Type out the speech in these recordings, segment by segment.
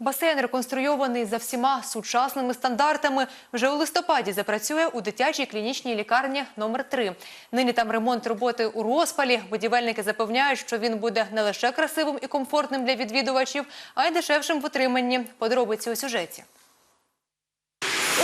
Басейн реконструйований за всіма сучасними стандартами. Вже у листопаді запрацює у дитячій клінічній лікарні номер 3 Нині там ремонт роботи у розпалі. Будівельники запевняють, що він буде не лише красивим і комфортним для відвідувачів, а й дешевшим в утриманні. Подробиці у сюжеті.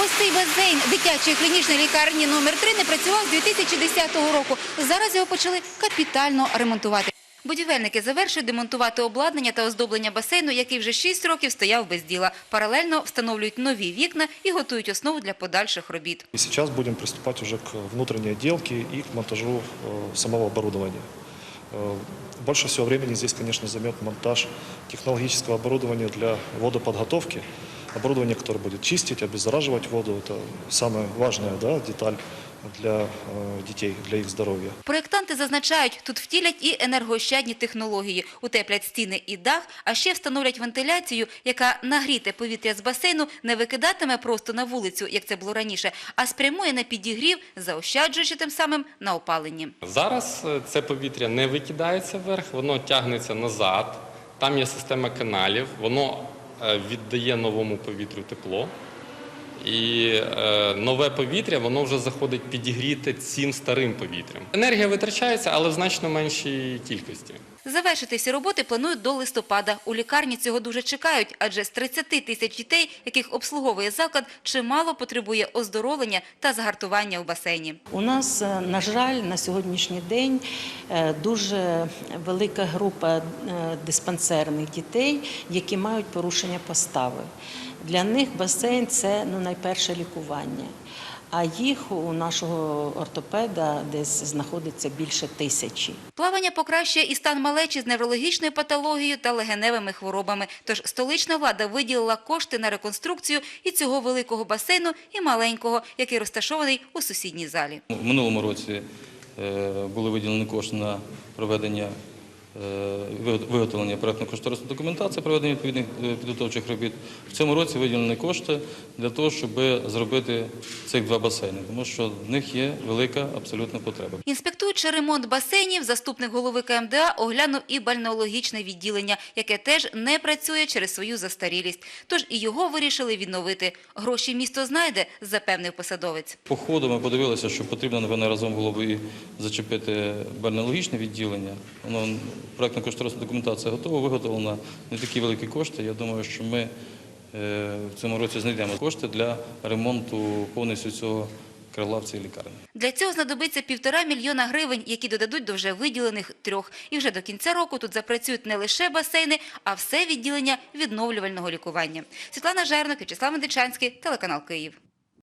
Ось цей басейн дитячої клінічної лікарні номер 3 не працював з 2010 року. Зараз його почали капітально ремонтувати. Будівельники завершують демонтувати обладнання та оздоблення басейну, який вже 6 років стояв без діла. Паралельно встановлюють нові вікна і готують основу для подальших робіт. И сейчас будем приступать уже к внутренней отделке и к монтажу э, самого оборудования. Э, Больше всего времени здесь, конечно, займет монтаж технологического оборудования для водоподготовки. Оборудование, которое будет чистить, обеззараживать воду. Это самая важная да, деталь для э, детей, для их здоровья. Проєктанти зазначають, тут втілять і енергоощадні технології, утеплять стіни і дах, а ще встановлять вентиляцію, яка нагріте повітря з басейну не викидатиме просто на вулицю, як це було раніше, а спрямує на підігрів, заощаджуючи тим самим на опаленні. Зараз е, це повітря не викидається вверх, воно тягнеться назад. Там є система каналів, воно віддає новому повітрю тепло. І е, нове повітря воно вже заходить підігріти цим старим повітрям. Енергія витрачається, але в значно меншій кількості. Завершити всі роботи планують до листопада. У лікарні цього дуже чекають, адже з 30 тисяч дітей, яких обслуговує заклад, чимало потребує оздоровлення та загартування у басейні. У нас, е, на жаль, на сьогоднішній день е, дуже велика група диспансерних дітей, які мають порушення постави. Для них басейн це ну, найперше лікування. А їх у нашого ортопеда десь знаходиться більше тисячі. Плавання покращує і стан малечі з неврологічною патологією та легеневими хворобами. Тож столична влада виділила кошти на реконструкцію і цього великого басейну, і маленького, який розташований у сусідній залі. В минулому році е, були виділені кошти на проведення виготовлення проєктно-кошторисної документації, проведення відповідних е, підготовчих робіт. В цьому році виділені кошти для того, щоб зробити цих два басейни, тому що в них є велика абсолютна потреба. Інспектуючи ремонт басейнів, заступник голови КМДА оглянув і бальнеологічне відділення, яке теж не працює через свою застарілість. Тож і його вирішили відновити. Гроші місто знайде, запевнив посадовець. По ходу ми подивилися, що потрібно, напевно, разом було б і зачепити бальнеологічне відділення. Воно проєктно-кошторисна документація готова, виготовлена не такі великі кошти. Я думаю, що ми е, в цьому році знайдемо кошти для ремонту повністю цього крила в цій лікарні. Для цього знадобиться півтора мільйона гривень, які додадуть до вже виділених трьох. І вже до кінця року тут запрацюють не лише басейни, а все відділення відновлювального лікування. Світлана Жерник, Вячеслав Медичанський, телеканал Київ.